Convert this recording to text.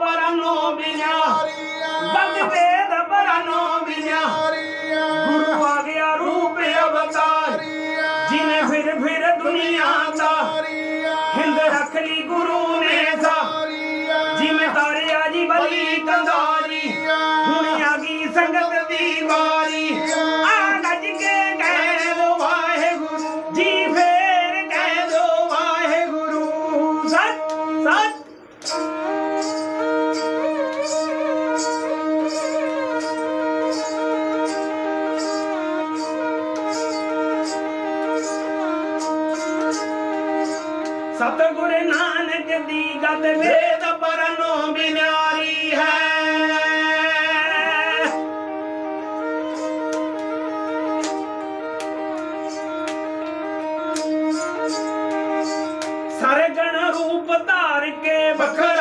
ਪਰਨੋ ਬਿਨਾ ਬਦ ਵੇਦ ਪਰਨੋ ਬਿਨਾ ਗੁਰੂ ਆ ਗਿਆ ਰੂਪ ਅਵਤਾਰ। ਜਿਨੇ ਫਿਰ ਫਿਰ ਦੁਨੀਆ ਦਾ ਹਿੰਦ ਰੱਖ ਲਈ ਗੁਰੂ ਨੇ ਸਾ ਜਿਵੇਂ ਤਾਰਿਆ ਜੀ ਬਲੀ ਕੰਦਾਰੀ ਹੁਣ ਆ ਗਈ ਸੰਗਤ ਦੀ ਵਾਰੀ। ਆ ਸਤਗੁਰ ਨਾਨਕ ਦੀ ਗਤ ਵੇਦ ਪਰਨੋ ਬਿਨਾਰੀ ਹੈ। ਸਰਗਣ ਰੂਪ ਧਾਰ ਕੇ ਬਖਰ